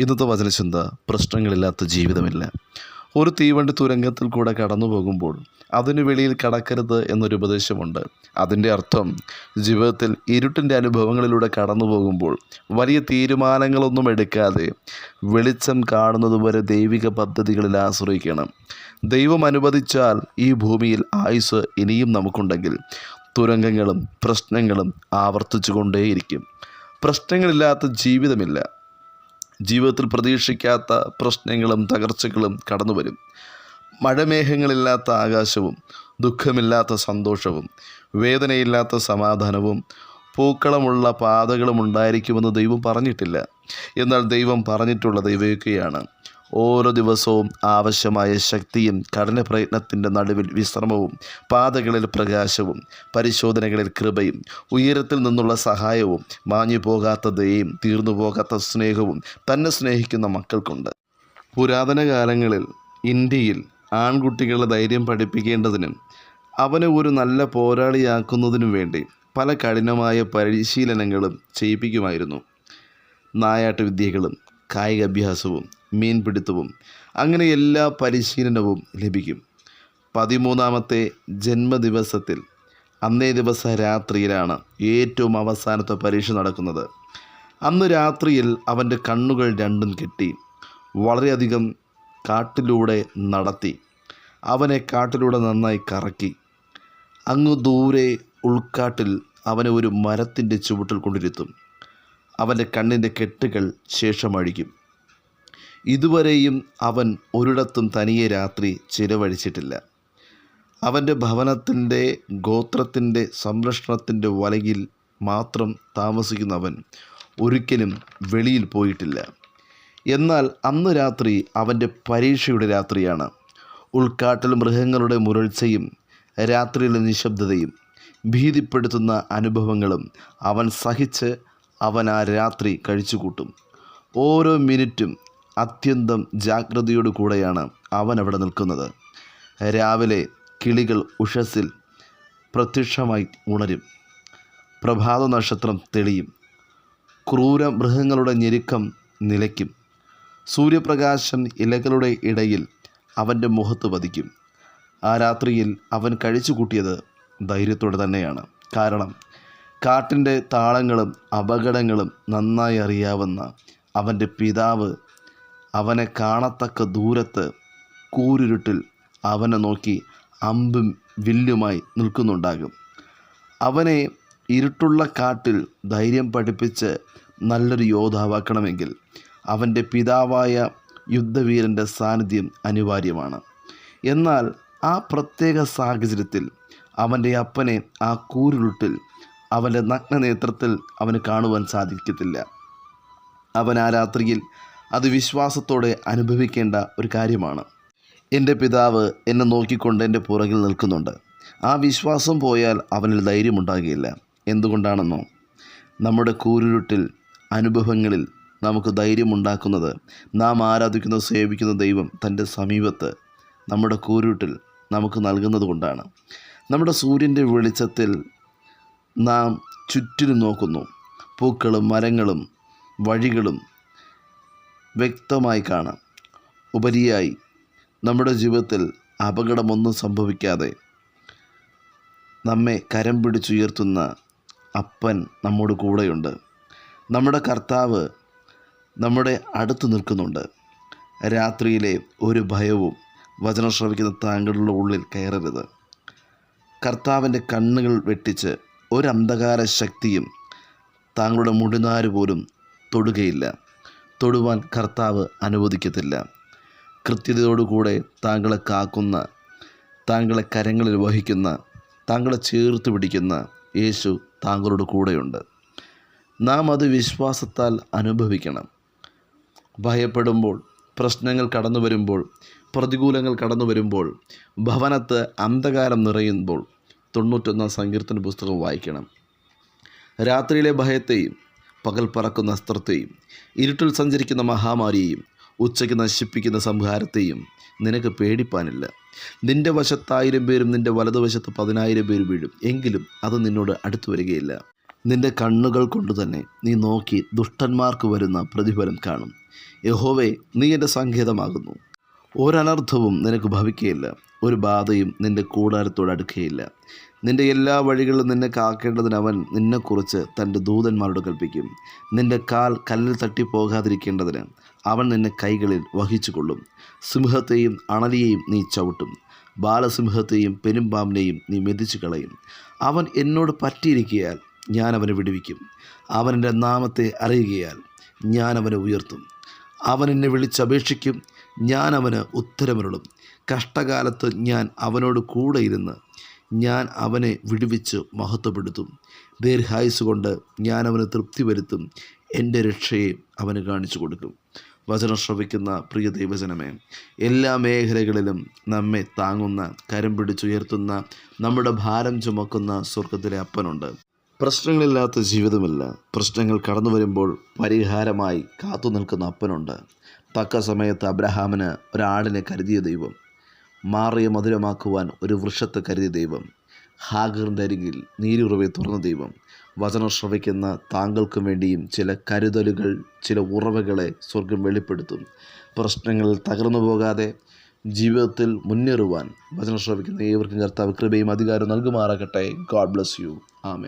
ഇന്നത്തെ വചനചിന്ത പ്രശ്നങ്ങളില്ലാത്ത ജീവിതമില്ല. ഒരു തീവണ്ടി തുരങ്കത്തിൽ കൂടെ കടന്നു പോകുമ്പോൾ അതിനു വെളിയിൽ കടക്കരുത് എന്നൊരു ഉപദേശമുണ്ട്. അതിന്റെ അർത്ഥം ജീവിതത്തിൽ ഇരുട്ടിന്റെ അനുഭവങ്ങളിലൂടെ കടന്നു പോകുമ്പോൾ വലിയ തീരുമാനങ്ങളൊന്നും എടുക്കാതെ വെളിച്ചം കാണുന്നതുവരെ ദൈവിക പദ്ധതികളിൽ ആശ്രയിക്കണം. ദൈവം അനുവദിച്ചാൽ ഈ ഭൂമിയിൽ ആയുസ് ഇനിയും നമുക്കുണ്ടെങ്കിൽ തുരങ്കങ്ങളും പ്രശ്നങ്ങളും ആവർത്തിച്ചു കൊണ്ടേയിരിക്കും പ്രശ്നങ്ങളില്ലാത്ത ജീവിതമില്ല. ജീവിതത്തിൽ പ്രതീക്ഷിക്കാത്ത പ്രശ്നങ്ങളും തകർച്ചകളും കടന്നു വരും മഴമേഘങ്ങളില്ലാത്ത ആകാശവും ദുഃഖമില്ലാത്ത സന്തോഷവും വേദനയില്ലാത്ത സമാധാനവും പൂക്കളമുള്ള പാതകളും ഉണ്ടായിരിക്കുമെന്ന് ദൈവം പറഞ്ഞിട്ടില്ല. എന്നാൽ ദൈവം പറഞ്ഞിട്ടുള്ളത് ഇവയൊക്കെയാണ് ഓരോ ദിവസവും ആവശ്യമായ ശക്തിയും കഠിന പ്രയത്നത്തിന്റെ നടുവിൽ വിശ്രമവും പാതകളിൽ പ്രകാശവും പരിശോധനകളിൽ കൃപയും ഉയരത്തിൽ നിന്നുള്ള സഹായവും മാഞ്ഞു പോകാത്ത ദയയും തീർന്നു പോകാത്ത സ്നേഹവും തന്നെ സ്നേഹിക്കുന്ന മക്കൾക്കുണ്ട്. പുരാതന കാലങ്ങളിൽ ഇന്ത്യയിൽ ആൺകുട്ടികളെ ധൈര്യം പഠിപ്പിക്കേണ്ടതിനും അവനെ ഒരു നല്ല പോരാളിയാക്കുന്നതിനും വേണ്ടി പല കഠിനമായ പരിശീലനങ്ങളും ചെയ്യിപ്പിക്കുമായിരുന്നു. നായാട്ട് വിദ്യകളും കായികാഭ്യാസവും മീൻപിടുത്തവും. അങ്ങനെ എല്ലാ പരിശീലനവും ലഭിക്കും. പതിമൂന്നാമത്തെ ജന്മദിവസത്തിൽ അന്നേ ദിവസം രാത്രിയിലാണ് ഏറ്റവും അവസാനത്തെ പരീക്ഷ നടക്കുന്നത്. അന്ന് രാത്രിയിൽ അവന്റെ കണ്ണുകൾ രണ്ടും കെട്ടി വളരെയധികം കാട്ടിലൂടെ നടത്തി അവനെ കാട്ടിലൂടെ നന്നായി കറക്കി അങ്ങ് ദൂരെ ഉൾക്കാട്ടിൽ അവനെ ഒരു മരത്തിന്റെ ചുവട്ടിൽ കൊണ്ടിരുത്തും. അവന്റെ കണ്ണിന്റെ കെട്ടുകൾ ശേഷം അഴിക്കും ഇതുവരെയും അവൻ ഒരിടത്തും തനിയെ രാത്രി ചിലവഴിച്ചിട്ടില്ല. അവന്റെ ഭവനത്തിന്റെ ഗോത്രത്തിന്റെ സംരക്ഷണത്തിന്റെ വലയിൽ മാത്രം താമസിക്കുന്നവൻ ഒരിക്കലും വെളിയിൽ പോയിട്ടില്ല. എന്നാൽ അന്ന് രാത്രി അവന്റെ പരീക്ഷയുടെ രാത്രിയാണ്. ഉൾക്കാട്ടിൽ മൃഗങ്ങളുടെ മുരൾച്ചയും രാത്രിയിലെ നിശബ്ദതയും ഭീതിപ്പെടുത്തുന്ന അനുഭവങ്ങളും അവൻ സഹിച്ച് അവൻ ആ രാത്രി കഴിച്ചുകൂട്ടും. ഓരോ മിനിറ്റും അത്യന്തം ജാഗ്രതയോടു കൂടെയാണ് അവൻ അവിടെ നിൽക്കുന്നത്. രാവിലെ കിളികൾ ഉഷസ്സിൽ പ്രത്യക്ഷമായി ഉണരും. പ്രഭാത നക്ഷത്രം തെളിയും. ക്രൂര മൃഗങ്ങളുടെ ഞെരുക്കം നിലയ്ക്കും. സൂര്യപ്രകാശം ഇലകളുടെ ഇടയിൽ അവന്റെ മുഖത്ത് പതിക്കും. ആ രാത്രിയിൽ അവൻ കഴിച്ചു കൂട്ടിയത് ധൈര്യത്തോടെ തന്നെയാണ്. കാരണം കാട്ടിന്റെ താളങ്ങളും അപകടങ്ങളും നന്നായി അറിയാവുന്ന അവന്റെ പിതാവ് അവനെ കാണത്തക്ക ദൂരത്ത് കൂരിരുട്ടിൽ അവനെ നോക്കി അമ്പും വില്ലുമായി നിൽക്കുന്നുണ്ടാകും. അവനെ ഇരുട്ടുള്ള കാട്ടിൽ ധൈര്യം പഠിപ്പിച്ച് നല്ലൊരു യോദ്ധാവാക്കണമെങ്കിൽ അവന്റെ പിതാവായ യുദ്ധവീരന്റെ സാന്നിധ്യം അനിവാര്യമാണ്. എന്നാൽ ആ പ്രത്യേക സാഹചര്യത്തിൽ അവന്റെ അപ്പനെ ആ കൂരുരുട്ടിൽ അവന്റെ നഗ്നനേത്രത്തിൽ അവന് കാണുവാൻ സാധിക്കത്തില്ല. അവൻ ആ രാത്രിയിൽ അത് വിശ്വാസത്തോടെ അനുഭവിക്കേണ്ട ഒരു കാര്യമാണ്. എന്റെ പിതാവ് എന്നെ നോക്കിക്കൊണ്ട് എന്റെ പുറകിൽ നിൽക്കുന്നുണ്ട്. ആ വിശ്വാസം പോയാൽ അവനിൽ ധൈര്യമുണ്ടാകുകയില്ല എന്തുകൊണ്ടാണെന്നോ? നമ്മുടെ കൂരുരുട്ടിൽ അനുഭവങ്ങളിൽ നമുക്ക് ധൈര്യമുണ്ടാക്കുന്നത് നാം ആരാധിക്കുന്ന സേവിക്കുന്ന ദൈവം തന്റെ സമീപത്ത് നമ്മുടെ കൂരുട്ടിൽ നമുക്ക് നൽകുന്നത് കൊണ്ടാണ്. നമ്മുടെ സൂര്യന്റെ വെളിച്ചത്തിൽ നാം ചുറ്റിനും നോക്കുന്നു. പൂക്കളും മരങ്ങളും വഴികളും വ്യക്തമായി കാണാം. ഉപരിയായി നമ്മുടെ ജീവിതത്തിൽ അപകടമൊന്നും സംഭവിക്കാതെ നമ്മെ കരം പിടിച്ചുയർത്തുന്ന അപ്പൻ നമ്മോട് കൂടെയുണ്ട്. നമ്മുടെ കർത്താവ് നമ്മുടെ അടുത്ത് നിൽക്കുന്നുണ്ട്. രാത്രിയിലെ ഒരു ഭയവും വചനം ശ്രവിക്കുന്ന താങ്കളുടെ ഉള്ളിൽ കയറരുത്. കർത്താവിന്റെ കണ്ണുകൾ വെട്ടിച്ച് ഒരു അന്ധകാര ശക്തിയും താങ്കളുടെ മുടിനാര് പോലും തൊടുകയില്ല. തൊടുവാൻ കർത്താവ് അനുവദിക്കത്തില്ല. കൃത്യതയോടുകൂടെ താങ്കളെ കാക്കുന്ന താങ്കളെ കരങ്ങളിൽ വഹിക്കുന്ന താങ്കളെ ചേർത്ത് പിടിക്കുന്ന യേശു താങ്കളുടെ കൂടെയുണ്ട്. നാം അത് വിശ്വാസത്താൽ അനുഭവിക്കണം. ഭയപ്പെടുമ്പോൾ പ്രശ്നങ്ങൾ കടന്നു വരുമ്പോൾ പ്രതികൂലങ്ങൾ കടന്നു വരുമ്പോൾ ഭവനത്ത് അന്ധകാരം നിറയുമ്പോൾ തൊണ്ണൂറ്റൊന്നാം സങ്കീർത്തന പുസ്തകം വായിക്കണം. രാത്രിയിലെ ഭയത്തെയും പകൽ പറക്കുന്ന അസ്ത്രത്തെയും ഇരുട്ടിൽ സഞ്ചരിക്കുന്ന മഹാമാരിയെയും ഉച്ചയ്ക്ക് നശിപ്പിക്കുന്ന സംഹാരത്തെയും നിനക്ക് പേടിപ്പാനില്ല. നിന്റെ വശത്തായിരം പേരും നിന്റെ വലതുവശത്ത് പതിനായിരം പേര് വീഴും. എങ്കിലും അത് നിന്നോട് അടുത്തു വരികയില്ല. നിന്റെ കണ്ണുകൾ കൊണ്ട് തന്നെ നീ നോക്കി ദുഷ്ടന്മാർക്ക് വരുന്ന പ്രതിഫലം കാണും. യഹോവേ നീ എന്റെ സങ്കേതമാകുന്നു. ഒരനർത്ഥവും നിനക്ക് ഭവിക്കുകയില്ല ഒരു ബാധയും നിന്റെ കൂടാരത്തോട് അടുക്കുകയില്ല നിന്റെ എല്ലാ വഴികളിലും നിന്നെ കാക്കേണ്ടതിന് അവൻ നിന്നെക്കുറിച്ച് തന്റെ ദൂതന്മാരോട് കൽപ്പിക്കും. നിന്റെ കാൽ കല്ലിൽ തട്ടിപ്പോകാതിരിക്കേണ്ടതിന് അവൻ നിന്നെ കൈകളിൽ വഹിച്ചു കൊള്ളും സിംഹത്തെയും അണലിയെയും നീ ചവിട്ടും. ബാലസിംഹത്തെയും പെരുമ്പാമ്പിനെയും നീ മെതിച്ചു കളയും അവൻ എന്നോട് പറ്റിയിരിക്കയാൽ ഞാൻ അവനെ വിടുവിക്കും. അവൻ എന്റെ നാമത്തെ അറിയുകയാൽ ഞാൻ അവനെ ഉയർത്തും. അവൻ എന്നെ വിളിച്ചപേക്ഷിക്കും. ഞാൻ അവന് ഉത്തരമരുളും. കഷ്ടകാലത്ത് ഞാൻ അവനോട് കൂടെ ഇരുന്ന് ഞാൻ അവനെ വിടുവിച്ച് മഹത്വപ്പെടുത്തും. ദീർഘായുസ് കൊണ്ട് ഞാൻ അവന് തൃപ്തി വരുത്തും. എന്റെ രക്ഷയെ അവന് കാണിച്ചു കൊടുക്കും. വചനം ശ്രവിക്കുന്ന പ്രിയ ദൈവജനമേ എല്ലാ മേഖലകളിലും നമ്മെ താങ്ങുന്ന കരം പിടിച്ചുയർത്തുന്ന നമ്മുടെ ഭാരം ചുമക്കുന്ന സ്വർഗത്തിലെ അപ്പനുണ്ട്. പ്രശ്നങ്ങളില്ലാത്ത ജീവിതമില്ല. പ്രശ്നങ്ങൾ കടന്നു വരുമ്പോൾ പരിഹാരമായി കാത്തു നിൽക്കുന്ന അപ്പനുണ്ട്. തക്ക സമയത്ത് അബ്രഹാമിന് ഒരാളിനെ കരുതിയ ദൈവം. മാറിയ മധുരമാക്കുവാൻ ഒരു വൃക്ഷത്തെ കരുതി ദൈവം. ഹാഗറിന്റെ അരികിൽ നീരുറവെ തുറന്ന ദൈവം. വചനം ശ്രവിക്കുന്ന താങ്കൾക്കും വേണ്ടിയും ചില കരുതലുകൾ ചില ഉറവകളെ സ്വർഗം വെളിപ്പെടുത്തും. പ്രശ്നങ്ങളിൽ തകർന്നു പോകാതെ ജീവിതത്തിൽ മുന്നേറുവാൻ വചനം ശ്രവിക്കുന്ന ഏവർക്കും കർത്താവ് കൃപയും അധികാരം നൽകുമാറാകട്ടെ. ഗോഡ് ബ്ലസ് യു ആമേ